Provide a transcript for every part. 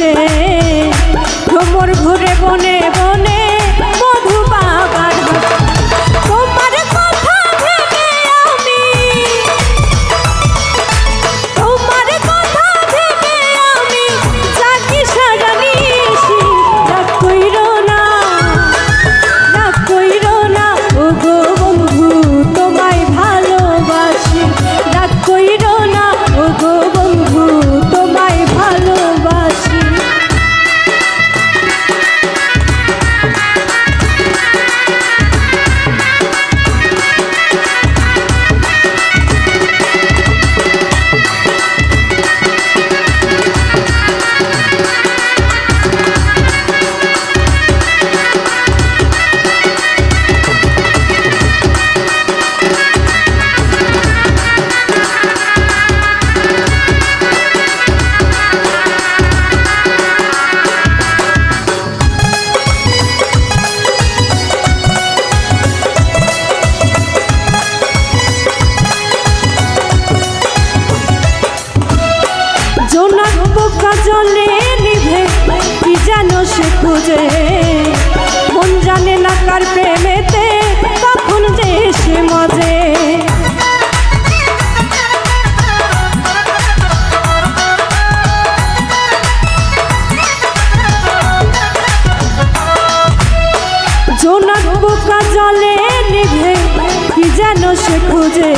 Yeah. বোকা জলে নিভে, কি যেন সে খুঁজে। মন জানে না কার প্রেমেতে, কখন যে সে মজে। জোনাক বোকা জলে নিভে, কি যেন সে খুঁজে।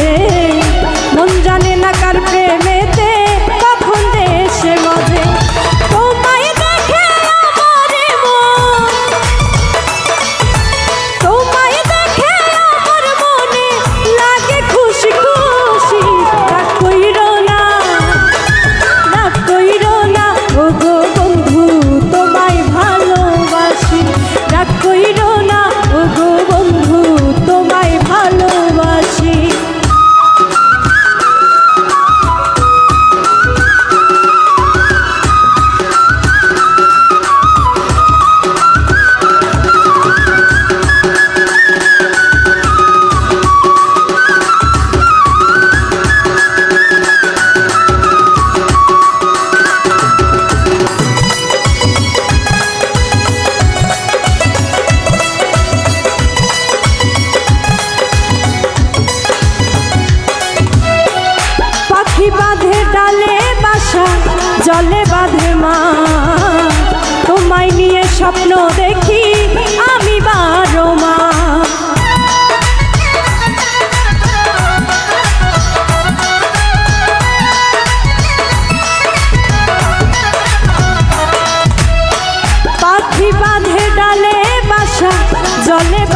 live